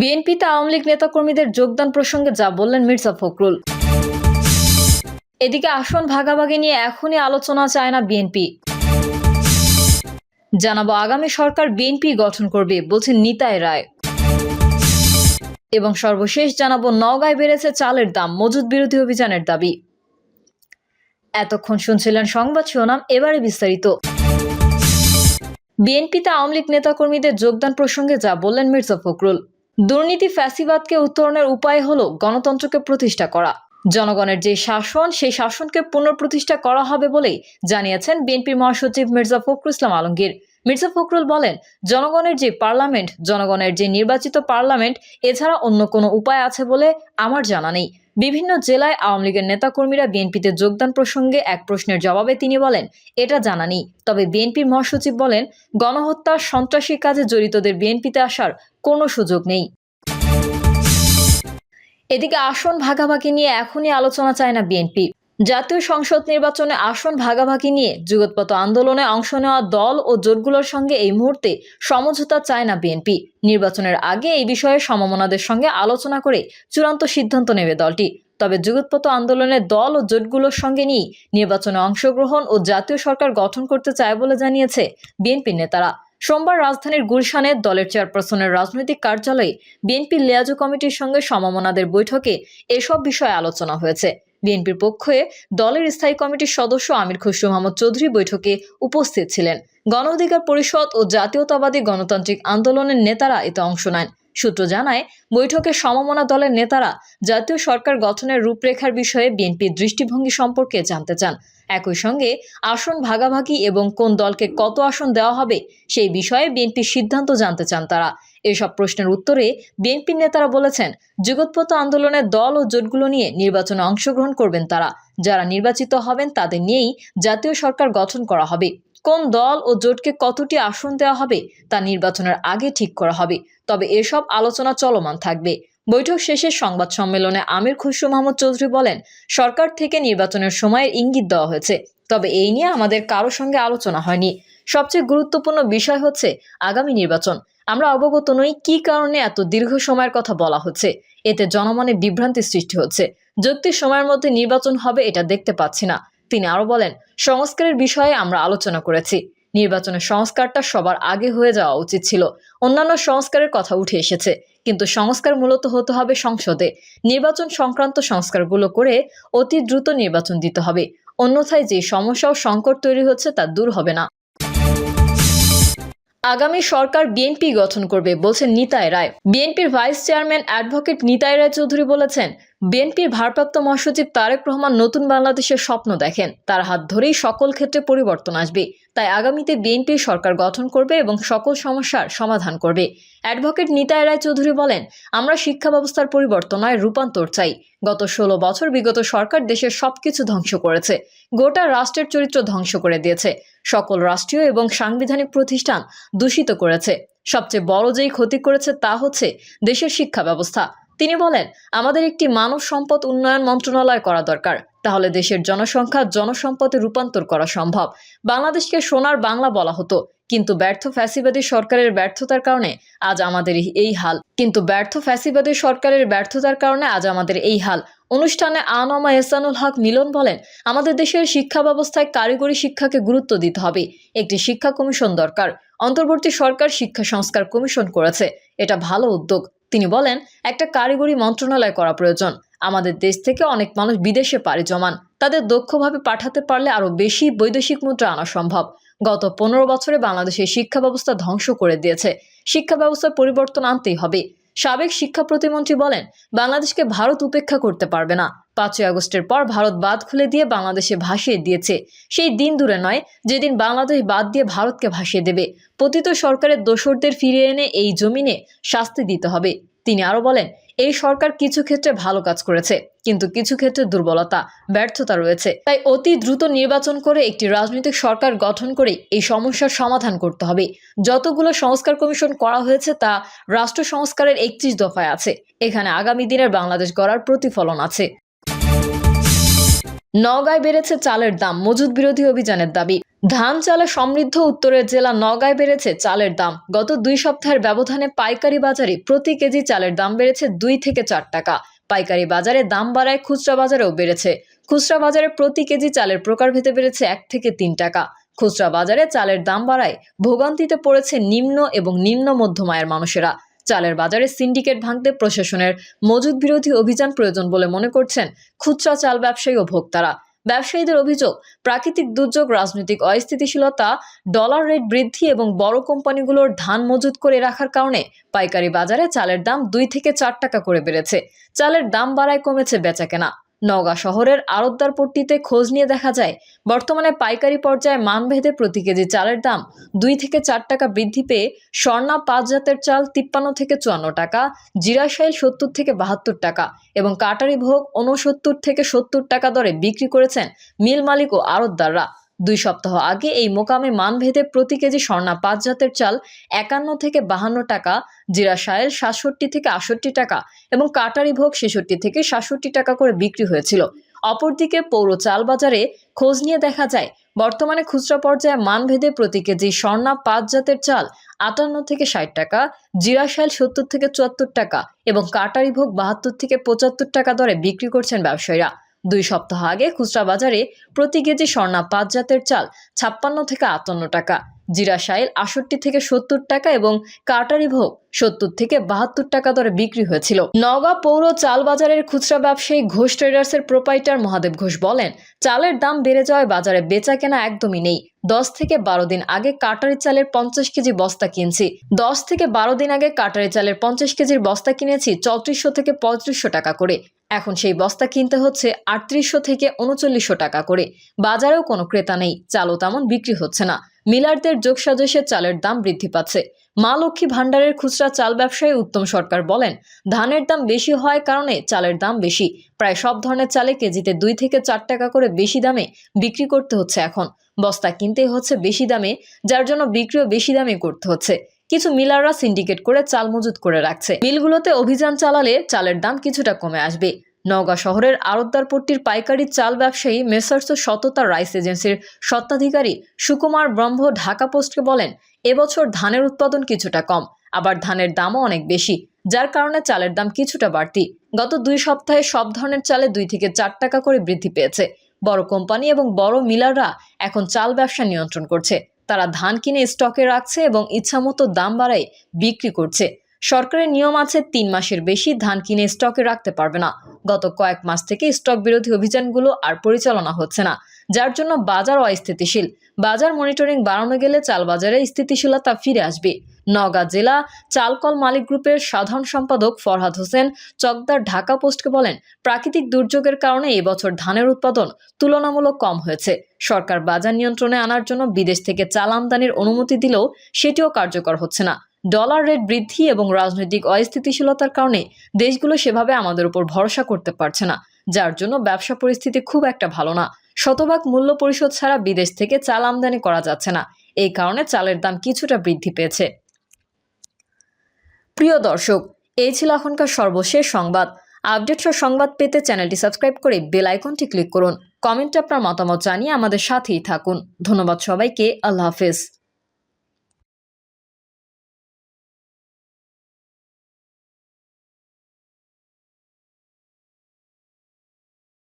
বিএনপিতে আওয়ামী লীগ নেতাকর্মীদের যোগদান প্রসঙ্গে যা বললেন মির্জা ফখরুল। এদিকে আসন ভাগাভাগি নিয়ে এখনই আলোচনা চায় না বিএনপি। জানাব, আগামী সরকার বিএনপি গঠন করবে, বলছেন নিতাই রায়। এবং সর্বশেষ জানাব, নওগাঁয় বেড়েছে চালের দাম, মজুদ বিরোধী অভিযানের দাবি। এতক্ষণ শুনছিলেন সংবাদ শিরোনাম, এবারে বিস্তারিত। বিএনপিতে আওয়ামী লীগ নেতাকর্মীদের যোগদান প্রসঙ্গে যা বললেন মির্জা ফখরুল। দুর্নীতি ফ্যাসিবাদকে উত্তরণের উপায় হল গণতন্ত্রকে প্রতিষ্ঠা করা। জনগণের যে শাসন, সেই শাসনকে পুনঃপ্রতিষ্ঠা করা হবে বলেই জানিয়েছেন বিএনপির মহাসচিব মির্জা ফখরুল ইসলাম আলমগীর। মির্জা ফখরুল বলেন, জনগণের যে পার্লামেন্ট, জনগণের যে নির্বাচিত পার্লামেন্ট, এছাড়া অন্য কোনো উপায় আছে বলে আমার জানা নেই। বিভিন্ন জেলায় আওয়ামী লীগের নেতাকর্মীরা বিএনপিতে যোগদান প্রসঙ্গে এক প্রশ্নের জবাবে তিনি বলেন, এটা জানা নেই। তবে বিএনপির মহাসচিব বলেন, গণহত্যা সন্ত্রাসী কাজে জড়িতদের বিএনপিতে আসার কোনো সুযোগ নেই। এদিকে আসন ভাগাভাগি নিয়ে এখনই আলোচনা চায় না বিএনপি। জাতীয় সংসদ নির্বাচনে আসন ভাগাভাগি নিয়ে যুগতপত আন্দোলনে অংশ নেওয়া দল ও জোটগুলোর সঙ্গে এই মুহূর্তে সমঝোতা চায় না বিএনপি। নির্বাচনের আগে এই বিষয়ে সমমনাদের সঙ্গে আলোচনা করে চূড়ান্ত সিদ্ধান্ত নেবে দলটি। তবে যুগতপত আন্দোলনের দল ও জোটগুলোর সঙ্গে নিয়েই নির্বাচনে অংশগ্রহণ ও জাতীয় সরকার গঠন করতে চায় বলে জানিয়েছে বিএনপির নেতারা। সোমবার রাজধানীর গুলশানে দলের চেয়ারপারসনের রাজনৈতিক কার্যালয়ে বিএনপির লিয়াজু কমিটির সঙ্গে সমমনাদের বৈঠকে এসব বিষয়ে আলোচনা হয়েছে। বিএনপির পক্ষে দলের স্থায়ী কমিটির সদস্য আমির খসরু মোহাম্মদ চৌধুরী বৈঠকে উপস্থিত ছিলেন। গণ অধিকার পরিষদ ও জাতীয়তাবাদী গণতান্ত্রিক আন্দোলনের নেতারা এতে অংশ নেন। সূত্র জানায়, বৈঠকে সমমনা দলের নেতারা জাতীয় সরকার গঠনের রূপরেখার বিষয়ে বিএনপির দৃষ্টিভঙ্গি সম্পর্কে জানতে চান। একই সঙ্গে আসন ভাগাভাগি এবং কোন দলকে কত আসন দেওয়া হবে সেই বিষয়ে বিএনপির সিদ্ধান্ত জানতে চান তারা। এসব প্রশ্নের উত্তরে বিএনপির নেতারা বলেছেন, যুগোৎপত আন্দোলনের দল ও জোটগুলো নিয়ে নির্বাচনে অংশগ্রহণ করবেন তারা। যারা নির্বাচিত হবেন তাদের নিয়েই জাতীয় সরকার গঠন করা হবে। কোন দল ও জোটকে কতটি আসন দেওয়া হবে তা নির্বাচনের আগে ঠিক করা হবে। তবে এসব আলোচনা চলমান থাকবে। বৈঠক শেষে সংবাদ সম্মেলনে আমির খুশরু মাহমুদ চৌধুরী বলেন, সরকার থেকে নির্বাচনের সময়ের ইঙ্গিত দেওয়া হয়েছে। তবে এই নিয়ে আমাদের কারও সঙ্গে আলোচনা হয়নি। সবচেয়ে গুরুত্বপূর্ণ বিষয় হচ্ছে আগামী নির্বাচন। আমরা অবগত নই কি কারণে এত দীর্ঘ সময়ের কথা বলা হচ্ছে। এতে জনমনে বিভ্রান্তি সৃষ্টি হচ্ছে। যুক্তির সময়ের মধ্যে নির্বাচন হবে এটা দেখতে পাচ্ছি না। তিনি আরও বলেন, সংস্কারের বিষয়ে আমরা আলোচনা করেছি। নির্বাচনের সংস্কারটা সবার আগে হয়ে যাওয়া উচিত ছিল। অন্যান্য সংস্কারের কথা উঠে এসেছে, কিন্তু সংস্কার মূলত হতে হবে সংসদে। নির্বাচন সংক্রান্ত সংস্কারগুলো করে অতি দ্রুত নির্বাচন দিতে হবে। অন্যথায় যে সমস্যা ও সংকট তৈরি হচ্ছে তা দূর হবে না। আগামী সরকার বিএনপি গঠন করবে বলছেন নিতাই রায়। বিএনপির vice chairman advocate Nitai Roy Chowdhury বলেছেন বিএনপির ভারপ্রাপ্ত মহাসচিব তারেক রহমান নতুন বাংলাদেশের স্বপ্ন দেখেন। তার হাত ধরেই সকল ক্ষেত্রে পরিবর্তন আসবে। তাই আগামীতে বিএনপি সরকার গঠন করবে এবং সকল সমস্যার সমাধান করবে। অ্যাডভোকেট নিতাই রায় চৌধুরী বলেন, আমরা শিক্ষা ব্যবস্থার পরিবর্তনায় রূপান্তর চাই। গত ষোলো বছর বিগত সরকার দেশের সবকিছু ধ্বংস করেছে। গোটা রাষ্ট্রের চরিত্র ধ্বংস করে দিয়েছে। সকল রাষ্ট্রীয় এবং সাংবিধানিক প্রতিষ্ঠান দূষিত করেছে। সবচেয়ে বড় যেই ক্ষতি করেছে তা হচ্ছে দেশের শিক্ষা ব্যবস্থা। তিনি বলেন, আমাদের একটি মানব সম্পদ উন্নয়ন মন্ত্রণালয় করা দরকার। তাহলে দেশের জনসংখ্যা জনসম্পদে রূপান্তর করা সম্ভব। বাংলাদেশকে সোনার বাংলা বলা হতো। কিন্তু ব্যর্থ ফ্যাসিবাদী সরকারের ব্যর্থতার কারণে আজ আমাদের এই হাল। কিন্তু ব্যর্থ ফ্যাসিবাদী সরকারের ব্যর্থতার কারণে আজ আমাদের এই হাল। অনুষ্ঠানে আনমা এহসানুল হক মিলন বলেন, আমাদের দেশের শিক্ষা ব্যবস্থায় কারিগরি শিক্ষাকে গুরুত্ব দিতে হবে। একটি শিক্ষা কমিশন দরকার। অন্তর্বর্তী সরকার শিক্ষা সংস্কার কমিশন করেছে। এটা ভালো উদ্যোগ। তিনি বলেন, একটা কারিগরি মন্ত্রণালয় করা প্রয়োজন। আমাদের দেশ থেকে অনেক মানুষ বিদেশে পাড়ি জমান। তাদের দক্ষভাবে পাঠাতে পারলে আরও বেশি বৈদেশিক মুদ্রা আনা সম্ভব। গত পনেরো বছরে বাংলাদেশের শিক্ষা ব্যবস্থা ধ্বংস করে দিয়েছে। শিক্ষা ব্যবস্থার পরিবর্তন আনতেই হবে। সাবেক শিক্ষা প্রতিমন্ত্রী বলেন, বাংলাদেশকে ভারত উপেক্ষা করতে পারবে না। পাঁচই আগস্টের পর ভারত বাদ খুলে দিয়ে বাংলাদেশে ভাসিয়ে দিয়েছে। সেই দিন দূরে নয়, যেদিন বাংলাদেশ বাদ দিয়ে ভারতকে ভাসিয়ে দেবে। পতিত সরকারের দোসরদের ফিরিয়ে এনে এই জমিনে শাস্তি দিতে হবে। তিনি আরও বলেন, এই সরকার কিছু ক্ষেত্রে ভালো কাজ করেছে, কিন্তু কিছু ক্ষেত্রে দুর্বলতা, ব্যর্থতা রয়েছে। তাই অতি দ্রুত নির্বাচন করে একটি রাজনৈতিক সরকার গঠন করে এই সমস্যার সমাধান করতে হবে। যতগুলো সংস্কার কমিশন করা হয়েছে, তা রাষ্ট্র সংস্কারের একত্রিশ দফায় আছে। এখানে আগামী দিনের বাংলাদেশ গড়ার প্রতিফলন আছে। নওগাঁয় বেড়েছে চালের দাম, মজুদ বিরোধী অভিযানের দাবি। ধান চালে সমৃদ্ধ উত্তরের জেলা নগাঁয় বেড়েছে চালের দাম। গত দুই সপ্তাহের ব্যবধানে পাইকারি বাজারে প্রতি কেজি চালের দাম বেড়েছে দুই থেকে চার টাকা। পাইকারি বাজারে দাম বাড়ায় খুচরা বাজারেও বেড়েছে। খুচরা বাজারে প্রতি কেজি চালের প্রকার প্রকারভেদে বেড়েছে এক থেকে তিন টাকা। খুচরা বাজারে চালের দাম বাড়ায় ভোগান্তিতে পড়েছে নিম্ন এবং নিম্ন মধ্যম আয়ের মানুষেরা। চালের বাজারে সিন্ডিকেট ভাঙতে প্রশাসনের মজুদ বিরোধী অভিযান প্রয়োজন বলে মনে করছেন খুচরা চাল ব্যবসায়ী ও ভোক্তারা। ব্যবসায়ীদের অভিযোগ, প্রাকৃতিক দুর্যোগ, রাজনৈতিক অস্থিতিশীলতা ডলার রেট বৃদ্ধি এবং বড় কোম্পানিগুলোর ধান মজুত করে রাখার কারণে পাইকারি বাজারে চালের দাম দুই থেকে চার টাকা করে বেড়েছে। চালের দাম বাড়ায় কমেছে বেচাকেনা। নওগাঁ শহরের আড়তদার পট্টিতে খোঁজ নিয়ে দেখা যায়, বর্তমানে পাইকারি পর্যায়ে মানভেদে প্রতি কেজি চালের দাম দুই থেকে চার টাকা বৃদ্ধি পেয়ে স্বর্ণা পাঁচ জাতের চাল তিপ্পান্ন থেকে চুয়ান্ন টাকা জিরাশাইল সত্তর থেকে বাহাত্তর টাকা এবং কাটারি ভোগ ঊনসত্তর থেকে সত্তর টাকা দরে বিক্রি করেছেন মিল মালিক ও আড়তদাররা। দুই সপ্তাহ আগে এই মোকামে মানভেদে প্রতি কেজি স্বর্ণা পাঁচ জাতের চাল একান্ন থেকে বাহান্ন টাকা, জিরা সায়েল সাতষট্টি থেকে আটষট্টি টাকা এবং কাটারি ভোগ ছেষট্টি থেকে সাতষট্টি টাকা করে বিক্রি হয়েছিল। অপরদিকে পৌর চাল বাজারে খোঁজ নিয়ে দেখা যায়, বর্তমানে খুচরা পর্যায়ে মানভেদে প্রতি কেজি স্বর্ণা পাঁচ জাতের চাল আটান্ন থেকে ষাট টাকা, জিরা সাইল সত্তর থেকে চুয়াত্তর টাকা এবং কাটারি ভোগ বাহাত্তর থেকে পঁচাত্তর টাকা দরে বিক্রি করছেন ব্যবসায়ীরা। দুই সপ্তাহ আগে খুচরা বাজারে প্রতি কেজি স্বর্ণা পাঁচ জাতের চাল ছাপ্পান্ন থেকে আটান্ন টাকা, জিরা সাইল আষট্টি থেকে সত্তর টাকা এবং কাটারি ভোগ সত্তর থেকে বাহাত্তর টাকা দরে বিক্রি হয়েছিল। নওগাঁ পৌর চাল বাজারের খুচরা ব্যবসায়ী ঘোষ ট্রেডার্সের প্রোপাইটার মহাদেব ঘোষ বলেন, চালের দাম বেড়ে যাওয়ায় বাজারে বেচা কেনা একদমই নেই। দশ থেকে বারো দিন আগে কাটারি চালের পঞ্চাশ কেজি বস্তা কিনছি। দশ থেকে বারো দিন আগে কাটারি চালের পঞ্চাশ কেজির বস্তা কিনেছি চৌত্রিশশো থেকে পঁয়ত্রিশশো টাকা করে। এখন সেই বস্তা কিনতে হচ্ছে আটত্রিশশো থেকে উনচল্লিশশো টাকা করে। বাজারেও কোনো ক্রেতা নেই, চালও তেমন বিক্রি হচ্ছে না। মিলারদের যোগসাজশে চালের দাম বৃদ্ধি পাচ্ছে। মা লক্ষ্মী ভাণ্ডারের খুচরা চাল ব্যবসায়ী উত্তম সরকার বলেন, ধানের দাম বেশি হওয়ার কারণে চালের দাম বেশি। প্রায় সব ধরনের চালে কেজিতে দুই থেকে চার টাকা করে বেশি দামে বিক্রি করতে হচ্ছে এখন। বস্তা কিনতেই হচ্ছে বেশি দামে, যার জন্য বিক্রিও বেশি দামে করতে হচ্ছে। কিছু মিলাররা সিন্ডিকেট করে চাল মজুত করে রাখছে। মিলগুলোতে অভিযান চালালে চালের দাম কিছুটা কমে আসবে। নওগাঁ শহরের আড়তদারপট্টির পাইকারি চাল ব্যবসায়ী মেসার্স সততা রাইস এজেন্সির স্বত্বাধিকারী সুকুমার ব্রহ্ম ঢাকা পোস্টকে বলেন, এবছর ধানের উৎপাদন কিছুটা কম, আবার ধানের দামও অনেক বেশি, যার কারণে চালের দাম কিছুটা বাড়তি। গত দুই সপ্তাহে সব ধরনের চালে দুই থেকে চার টাকা করে বৃদ্ধি পেয়েছে। বড় কোম্পানি এবং বড় মিলাররা এখন চাল ব্যবসা নিয়ন্ত্রণ করছে। তারা ধান কিনে স্টকে রাখছে এবং ইচ্ছামতো দাম বাড়ায় বিক্রি করছে। সরকারের নিয়ম আছে, তিন মাসের বেশি ধান কিনে স্টকে রাখতে পারবে না। গত কয়েক মাস থেকে স্টক বিরোধী অভিযানগুলো আর পরিচালনা হচ্ছে না, যার জন্য বাজার অস্থিতিশীল। বাজার মনিটরিং বাড়ানো গেলে চাল বাজারে স্থিতিশীলতা ফিরে আসবে। নওগাঁ জেলা চালকল মালিক গ্রুপের সাধারণ সম্পাদক ফরহাদ হোসেন চকদার ঢাকা পোস্টকে বলেন, প্রাকৃতিক দুর্যোগের কারণে এবছর ধানের উৎপাদন তুলনামূলক কম হয়েছে। সরকার বাজার নিয়ন্ত্রণে আনার জন্য বিদেশ থেকে চাল আমদানির অনুমতি দিলেও সেটিও কার্যকর হচ্ছে না। ডলার রেট বৃদ্ধি এবং রাজনৈতিক অস্থিতিশীলতার কারণে দেশগুলো সেভাবে আমাদের উপর ভরসা করতে পারছে না, যার জন্য ব্যবসা পরিস্থিতি খুব একটা ভালো না। শতভাগ মূল্য পরিশোধ ছাড়া বিদেশ থেকে চাল আমদানি করা যাচ্ছে না। এই কারণে চালের দাম কিছুটা বৃদ্ধি পেয়েছে। প্রিয় দর্শক, এই ছিল এখনকার সর্বশেষ সংবাদ। আপডেট সহ সংবাদ পেতে চ্যানেলটি সাবস্ক্রাইব করে বেল আইকনটি ক্লিক করুন। কমেন্টে আপনার মতামত জানিয়ে আমাদের সাথেই থাকুন। ধন্যবাদ সবাইকে। আল্লাহ হাফেজ।